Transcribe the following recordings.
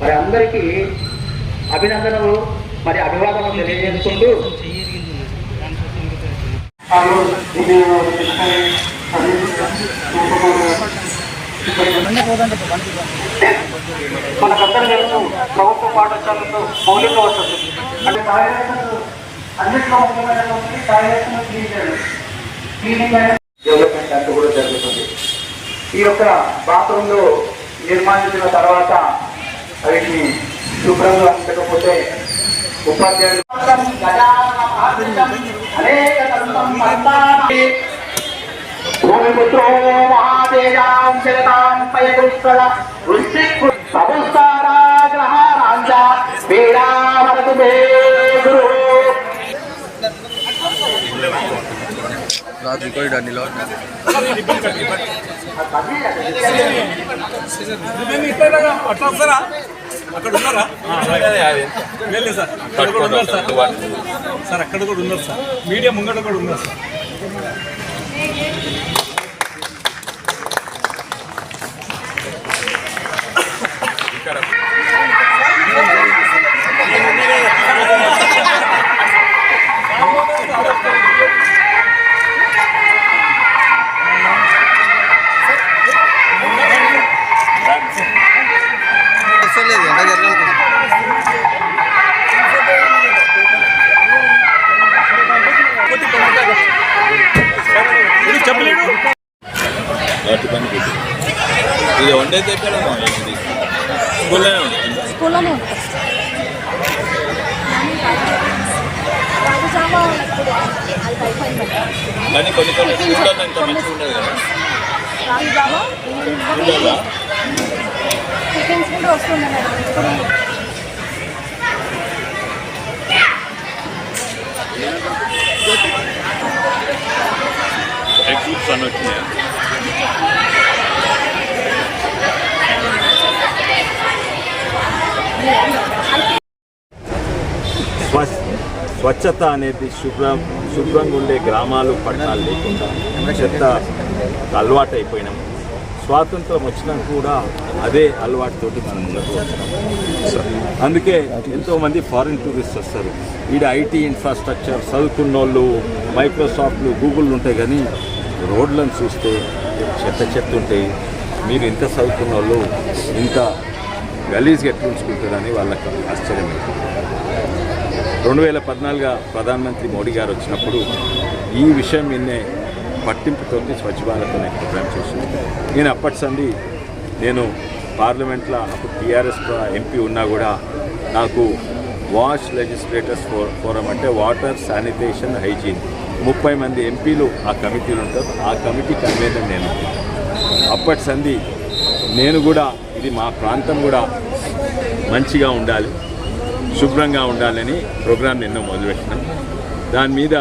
మరి అందరికీ అభినందనలు మరి అభివాదనలు తెలియజేసుకుంటూ. మనకందరూ తెలుసు ప్రభుత్వ పాఠశాలలో మౌలిక వసతులు అంటే టాయిలెట్స్ అన్నింటిలో ముఖ్యమైనటువంటి టాయిలెట్స్ క్లీన్ చేయడం క్లీనింగ్ డెవలప్మెంట్ అంటూ కూడా జరుగుతుంది ఈ యొక్క బాత్రూంలో నిర్మాణించిన తర్వాత వీటిని శుభ్రంగా ఉంచకపోతే ఉపాధ్యాయులు అనేక భూమిపుత్రో మహాదేజాం శరతాం పయగుష్కళ వృష్టికు సముస్తారాగ్రహారాంచ పీడామరతు మే గురు. అట్లా వస్తారా అక్కడ ఉన్నారా వెళ్ళి సార్. అక్కడ కూడా ఉన్నారు సార్. సార్ అక్కడ కూడా ఉన్నారు సార్. మీడియా ముంగట కూడా ఉన్నారు సార్. ఇది ఎక్కడ ఇది స్కూల్లోనే ఉంటుంది స్కూల్లోనే ఉంటుంది కానీ కొన్ని కొన్ని స్కూల్లో ఇంత మంచిగా ఉండదు కదా స్కూల్లో కూడా ఇప్పుడు ఎగ్ ఫ్రూట్స్ అని వచ్చినాయి స్వచ్ఛ స్వచ్ఛత అనేది శుభ్రం శుభ్రంగా ఉండే గ్రామాలు పట్టణాలు లేకుండా చెత్త అలవాటు అయిపోయినాం స్వాతంత్రం వచ్చినా కూడా అదే అలవాటుతోటి మనం ముందుకు అందుకే ఎంతోమంది ఫారిన్ టూరిస్ట్ వస్తారు. ఈడ ఐటీ ఇన్ఫ్రాస్ట్రక్చర్ చదువుకున్న వాళ్ళు మైక్రోసాఫ్ట్లు గూగుల్ ఉంటాయి కానీ రోడ్లను చూస్తే చెత్త చెత్త ఉంటాయి మీరు ఇంత చదువుకున్న వాళ్ళు ఇంత గలీజ్గా ఎట్లా ఉంచుకుంటారని వాళ్ళకి ఆశ్చర్యం రెండు వేల పద్నాలుగు ప్రధానమంత్రి మోడీ గారు వచ్చినప్పుడు ఈ విషయం నిన్నే పట్టింపుతో స్వచ్ఛ భారత్ అనే ప్రోగ్రామ్ చేసింది. నేను అప్పటి సంది నేను పార్లమెంట్లో అప్పుడు టీఆర్ఎస్ ఎంపీ ఉన్నా కూడా నాకు వాష్ లెజిస్లేటర్స్ ఫోరం అంటే వాటర్ శానిటేషన్ హైజీన్ ముప్పై మంది ఎంపీలు ఆ కమిటీలు ఉంటారు. ఆ కమిటీ కన్వీనర్ నేను. అప్పటి సంది నేను కూడా ఇది మా ప్రాంతం కూడా మంచిగా ఉండాలి శుభ్రంగా ఉండాలని ప్రోగ్రాం నిన్న మొదలుపెట్టినాం. దాని మీద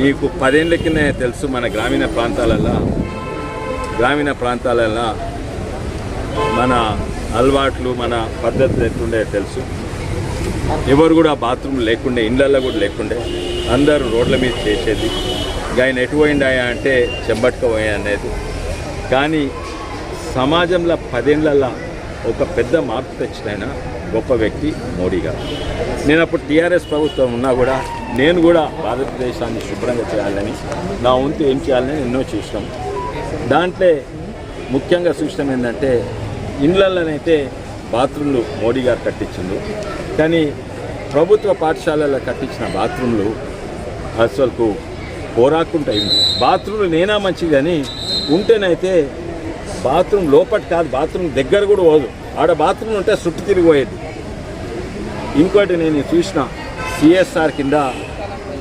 మీకు పదేళ్ళ కింద తెలుసు మన గ్రామీణ ప్రాంతాలల్లో గ్రామీణ ప్రాంతాలల్లో మన అలవాట్లు మన పద్ధతులు ఎట్లుండే తెలుసు. ఎవరు కూడా బాత్రూమ్ లేకుండే ఇండ్లల్లో కూడా లేకుండే అందరూ రోడ్ల మీద చేసేది. ఆయన ఎటు పోయిండాయా అంటే చెంబట్టుకుపోయా అనేది కానీ సమాజంలో పదేళ్ళల్లో ఒక పెద్ద మార్పు తెచ్చిన గొప్ప వ్యక్తి మోడీ గారు. నేను అప్పుడు టీఆర్ఎస్ ప్రభుత్వం ఉన్నా కూడా నేను కూడా భారతదేశాన్ని శుభ్రంగా చేయాలని నా వంతు ఏం చేయాలని ఎన్నో చూసినాం. దాంట్లో ముఖ్యంగా చూసినాం ఏంటంటే ఇండ్లలోనైతే బాత్రూమ్లు మోడీ గారు కట్టించిండు కానీ ప్రభుత్వ పాఠశాలలో కట్టించిన బాత్రూమ్లు అసలుకు పోరాకుంటాయి బాత్రూమ్లు నేనా మంచి కానీ ఉంటేనైతే బాత్రూమ్ లోపటి కాదు బాత్రూమ్ దగ్గర కూడా పోదు. ఆడ బాత్రూమ్ ఉంటే సుట్టు తిరిగిపోయేది ఇంకోటి నేను చూసిన సిఎస్ఆర్ కింద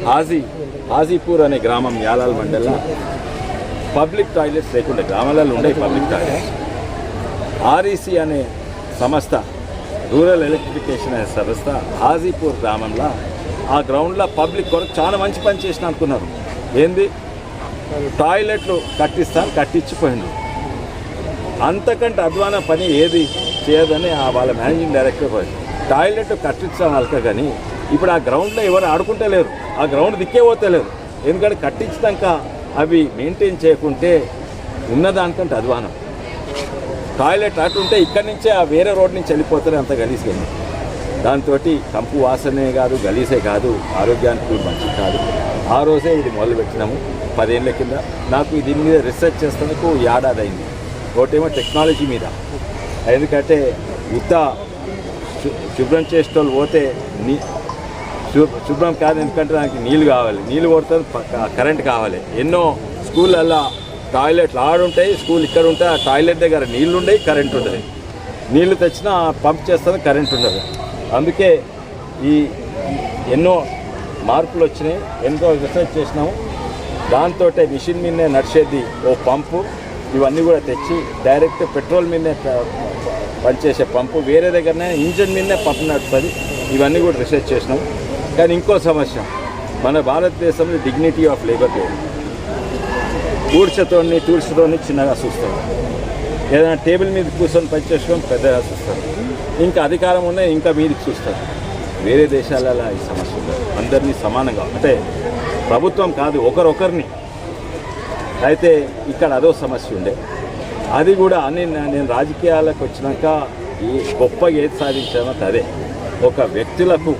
హాజీ హాజీపూర్ అనే గ్రామం యాలాల్ మండల్లో పబ్లిక్ టాయిలెట్స్ లేకుండా గ్రామాలలో ఉండే పబ్లిక్ టాయిలెట్స్. ఆర్ఈసీ అనే సంస్థ రూరల్ ఎలక్ట్రిఫికేషన్ అనే సంస్థ హాజీపూర్ గ్రామంలో ఆ గ్రౌండ్లో పబ్లిక్ కొరకు చాలా మంచి పని చేసిన అనుకున్నారు. ఏంది? టాయిలెట్లు కట్టిస్తాను కట్టించిపోయిండు అంతకంటే అధ్వాన పని ఏది చేయదని ఆ వాళ్ళ మేనేజింగ్ డైరెక్టర్ టాయిలెట్ కట్టించాను అలక కానీ ఇప్పుడు ఆ గ్రౌండ్లో ఎవరు ఆడుకుంటలేరు ఆ గ్రౌండ్ దిక్కే పోతలేరు ఎందుకంటే కట్టించినాక అవి మెయింటైన్ చేయకుంటే ఉన్నదానికంటే అధ్వానం. టాయిలెట్ అటుంటే ఇక్కడి నుంచే ఆ వేరే రోడ్ నుంచి వెళ్ళిపోతారు అంత గలీసుగా దాంతో కంపు వాసనే కాదు గలీసే కాదు ఆరోగ్యానికి మంచిది కాదు. ఆ రోజే ఇది మొదలుపెట్టినాము. పదేళ్ళ కింద నాకు దీని మీద రీసెర్చ్ చేస్తున్నందుకు ఏడాది అయింది. ఒకటేమో టెక్నాలజీ మీద. ఎందుకంటే ఉత్త శుభ్రం చేసేటోళ్ళు పోతే నీ శుభ్రం కాదు ఎందుకంటే దానికి నీళ్ళు కావాలి. నీళ్ళు కొడుతుంది కరెంట్ కావాలి. ఎన్నో స్కూళ్ళల్లో టాయిలెట్లు ఆడుంటాయి స్కూల్ ఇక్కడ ఉంటే ఆ టాయిలెట్ దగ్గర నీళ్ళు ఉండయి కరెంట్ ఉండదు నీళ్ళు తెచ్చినా పంప్ చేస్తుంది కరెంట్ ఉండదు. అందుకే ఈ ఎన్నో మార్పులు వచ్చినాయి ఎంతో రీసెర్చ్ చేసినాము. దాంతో మిషన్ మీదనే నడిచేది ఓ పంపు. ఇవన్నీ కూడా తెచ్చి డైరెక్ట్ పెట్రోల్ మీదనే పనిచేసే పంపు. వేరే దగ్గరనే ఇంజన్ మీదనే పంపు నడుపుతుంది. ఇవన్నీ కూడా రీసెర్చ్ చేసినాం. కానీ ఇంకో సమస్య. మన భారతదేశంలో డిగ్నిటీ ఆఫ్ లేబర్ లేదు. ఊడ్చతోని తూడ్చతోని చిన్నగా చూస్తారు. ఏదైనా టేబుల్ మీద కూర్చొని పని పెద్దగా చూస్తారు. ఇంకా అధికారం ఉన్నా ఇంకా మీదకి చూస్తారు. వేరే దేశాలలో ఈ సమస్య ఉండదు. అందరినీ సమానంగా. అంటే ప్రభుత్వం కాదు ఒకరొకరిని అయితే ఇక్కడ అదో సమస్య ఉండే. అది కూడా అని నేను రాజకీయాలకు వచ్చినాక ఈ గొప్పగా ఏది సాధించానో అదే ఒక వ్యక్తులకు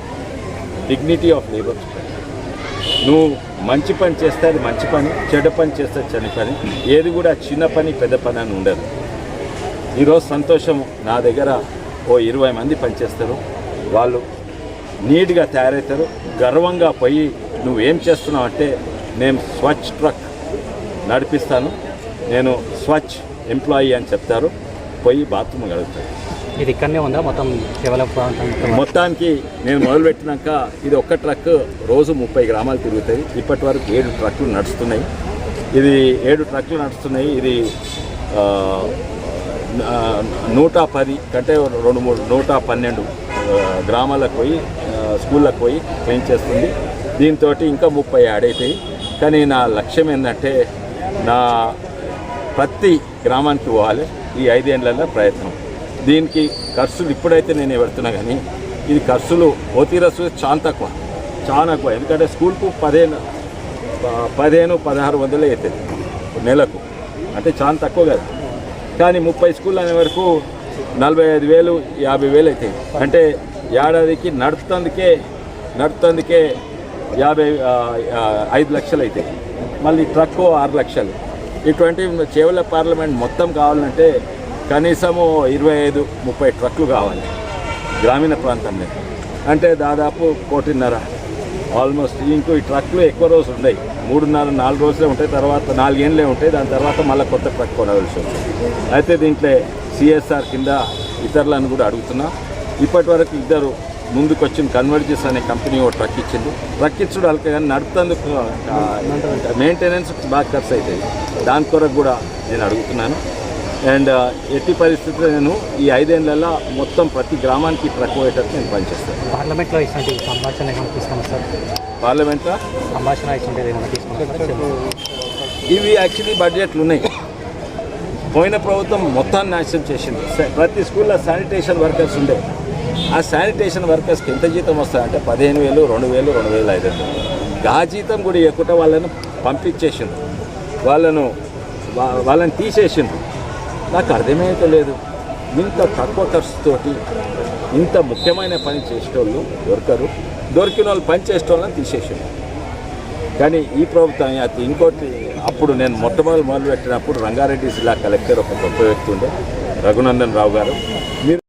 డిగ్నిటీ ఆఫ్ లేబర్ నువ్వు మంచి పని చేస్తే అది మంచి పని చెడ్డ పని చేస్తే చెడ్డ పని ఏది కూడా చిన్న పని పెద్ద పని అని ఉండదు. ఈరోజు సంతోషం నా దగ్గర ఓ ఇరవై మంది పనిచేస్తారు. వాళ్ళు నీట్గా తయారవుతారు. గర్వంగా పోయి నువ్వేం చేస్తున్నావు అంటే నేను స్వచ్ఛ ట్రక్ నడిపిస్తాను. నేను స్వచ్ఛ ఎంప్లాయీ అని చెప్తారు. పోయి బాత్రూమ్ కడుగుతారు. ఇది ఇక్కడనే ఉందా? మొత్తం కేవలం ప్రాంతం మొత్తానికి నేను మొదలుపెట్టినాక ఇది ఒక్క ట్రక్ రోజు ముప్పై గ్రామాలు తిరుగుతాయి. ఇప్పటి వరకు ఏడు ట్రక్కులు నడుస్తున్నాయి. ఇది ఏడు ట్రక్కులు నడుస్తున్నాయి. ఇది నూట పది కంటే రెండు మూడు నూట పన్నెండు గ్రామాలకు పోయి స్కూళ్ళకు పోయి క్లీన్ చేస్తుంది. దీంతో ఇంకా ముప్పై యాడ్ అవుతాయి కానీ నా లక్ష్యం ఏంటంటే నా ప్రతి గ్రామానికి పోవాలి. ఈ ఐదేళ్ళలో ప్రయత్నం. దీనికి ఖర్చులు ఇప్పుడైతే నేను పెడుతున్నా కానీ ఇది ఖర్చులు ఓతీరసు చాలా తక్కువ. చాలా ఎక్కువ. ఎందుకంటే స్కూల్కు పదిహేను పదిహేను పదహారు వందలు అవుతుంది నెలకు. అంటే చాలా తక్కువ కదా. కానీ ముప్పై స్కూల్ అనే వరకు నలభై ఐదు వేలు యాభై వేలు అవుతాయి. అంటే ఏడాదికి నడుపుతందుకే నడుపుతందుకే యాభై ఐదు లక్షలు అవుతాయి. మళ్ళీ ట్రక్ ఆరు లక్షలు. ఇటువంటి చేవల పార్లమెంట్ మొత్తం కావాలంటే కనీసము ఇరవై ఐదు ముప్పై ట్రక్లు కావాలి. గ్రామీణ ప్రాంతంలో. అంటే దాదాపు కోటిన్నర. ఆల్మోస్ట్ ఇంకో ఈ ట్రక్లు ఎక్కువ రోజులు ఉన్నాయి మూడున్నర నాలుగు రోజులే ఉంటాయి. తర్వాత నాలుగేళ్ళే ఉంటాయి. దాని తర్వాత మళ్ళీ కొత్త ట్రక్ కొనవలసి ఉంటుంది అయితే దీంట్లో సిఎస్ఆర్ కింద ఇతరులను కూడా అడుగుతున్నాం. ఇప్పటి వరకు ఇద్దరు ముందుకు వచ్చిన కన్వర్జెస్ అనే కంపెనీ ఒక ట్రక్ ఇచ్చింది. ట్రక్ ఇచ్చుడు అలక కానీ నడుపుతందుకు మెయింటెనెన్స్ బాగా ఖర్చు అవుతుంది దాని కొరకు కూడా నేను అడుగుతున్నాను. అండ్ ఎట్టి పరిస్థితుల్లో నేను ఈ ఐదేళ్ళలో మొత్తం ప్రతి గ్రామానికి ట్రక్ పోయేటట్టు నేను పనిచేస్తాను. పార్లమెంట్లో ఇటువంటి సంభాషణ తీసుకున్నాం సార్? పార్లమెంట్లో? సంభాషణ తీసుకున్నాం ఇవి యాక్చువల్లీ బడ్జెట్లు ఉన్నాయి. పోయిన ప్రభుత్వం మొత్తాన్ని నాశనం చేసింది. ప్రతి స్కూల్లో శానిటేషన్ వర్కర్స్ ఉండే. ఆ శానిటేషన్ వర్కర్స్కి ఎంత జీతం వస్తాయంటే పదిహేను వేలు రెండు వేలు రెండు వేలు ఐదు వందలు. ఆ జీతం కూడా ఎక్కువ వాళ్ళను పంపించేసింది వాళ్ళను వాళ్ళని తీసేసింది నాకు అర్థమైతే లేదు. ఇంత తక్కువ ఖర్చుతోటి ఇంత ముఖ్యమైన పని చేసేటోళ్ళు దొరకరు. దొరికిన వాళ్ళు పని చేసేటోళ్ళని తీసేసింది కానీ ఈ ప్రభుత్వం అది ఇంకోటి అప్పుడు నేను మొట్టమొదటి మొదలుపెట్టినప్పుడు రంగారెడ్డి జిల్లా కలెక్టర్ ఒక గొప్ప వ్యక్తి ఉండే రఘునందన్ రావు గారు. మీరు